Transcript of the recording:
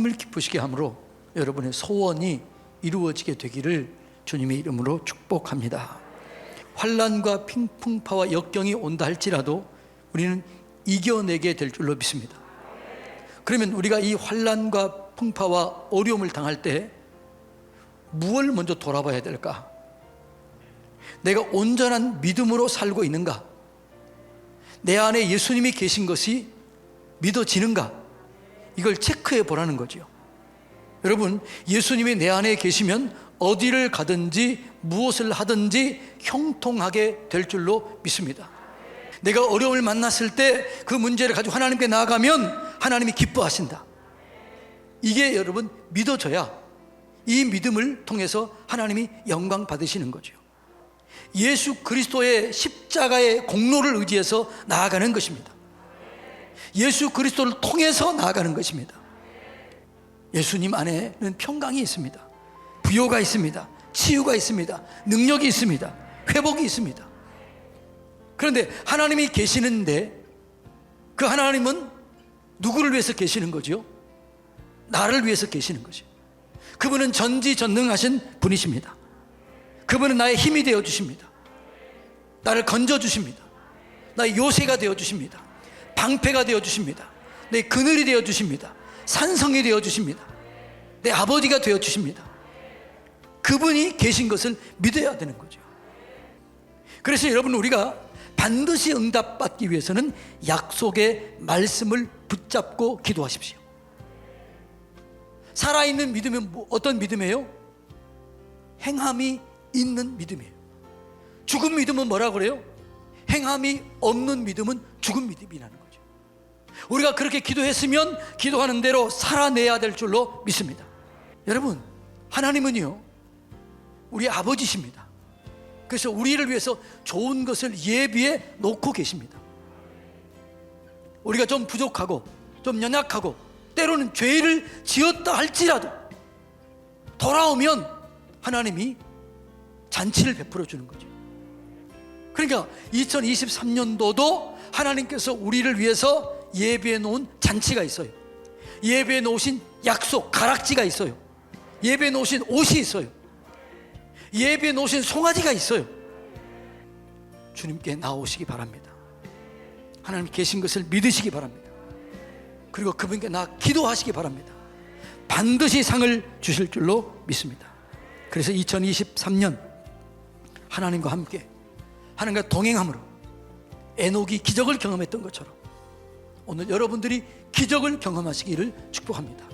하나님을 기쁘시게 함으로 여러분의 소원이 이루어지게 되기를 주님의 이름으로 축복합니다. 환란과 핑풍파와 역경이 온다 할지라도 우리는 이겨내게 될 줄로 믿습니다. 그러면 우리가 이 환란과 풍파와 어려움을 당할 때 무엇을 먼저 돌아봐야 될까? 내가 온전한 믿음으로 살고 있는가? 내 안에 예수님이 계신 것이 믿어지는가? 이걸 체크해 보라는 거죠. 여러분, 예수님이 내 안에 계시면 어디를 가든지 무엇을 하든지 형통하게 될 줄로 믿습니다. 내가 어려움을 만났을 때 그 문제를 가지고 하나님께 나아가면 하나님이 기뻐하신다. 이게 여러분 믿어져야 이 믿음을 통해서 하나님이 영광 받으시는 거죠. 예수 그리스도의 십자가의 공로를 의지해서 나아가는 것입니다. 예수 그리스도를 통해서 나아가는 것입니다. 예수님 안에는 평강이 있습니다. 부요가 있습니다. 치유가 있습니다. 능력이 있습니다. 회복이 있습니다. 그런데 하나님이 계시는데 그 하나님은 누구를 위해서 계시는 거죠? 나를 위해서 계시는 거죠. 그분은 전지전능하신 분이십니다. 그분은 나의 힘이 되어 주십니다. 나를 건져 주십니다. 나의 요새가 되어 주십니다. 방패가 되어 주십니다. 내 그늘이 되어 주십니다. 산성이 되어 주십니다. 내 아버지가 되어 주십니다. 그분이 계신 것을 믿어야 되는 거죠. 그래서 여러분 우리가 반드시 응답받기 위해서는 약속의 말씀을 붙잡고 기도하십시오. 살아있는 믿음은 뭐- 어떤 믿음이에요? 행함이 있는 믿음이에요. 죽은 믿음은 뭐라 그래요? 행함이 없는 믿음은 죽은 믿음이라는 거죠. 우리가 그렇게 기도했으면 기도하는 대로 살아내야 될 줄로 믿습니다. 여러분, 하나님은요, 우리 아버지십니다. 그래서 우리를 위해서 좋은 것을 예비해 놓고 계십니다. 우리가 좀 부족하고 좀 연약하고 때로는 죄를 지었다 할지라도 돌아오면 하나님이 잔치를 베풀어 주는 거죠. 그러니까 2023년도도 하나님께서 우리를 위해서 예배해 놓은 잔치가 있어요. 예배해 놓으신 약속, 가락지가 있어요. 예배해 놓으신 옷이 있어요. 예배해 놓으신 송아지가 있어요. 주님께 나오시기 바랍니다. 하나님 계신 것을 믿으시기 바랍니다. 그리고 그분께 나 기도하시기 바랍니다. 반드시 상을 주실 줄로 믿습니다. 그래서 2023년 하나님과 함께 하나님과 동행함으로 에녹이 기적을 경험했던 것처럼 오늘 여러분들이 기적을 경험하시기를 축복합니다.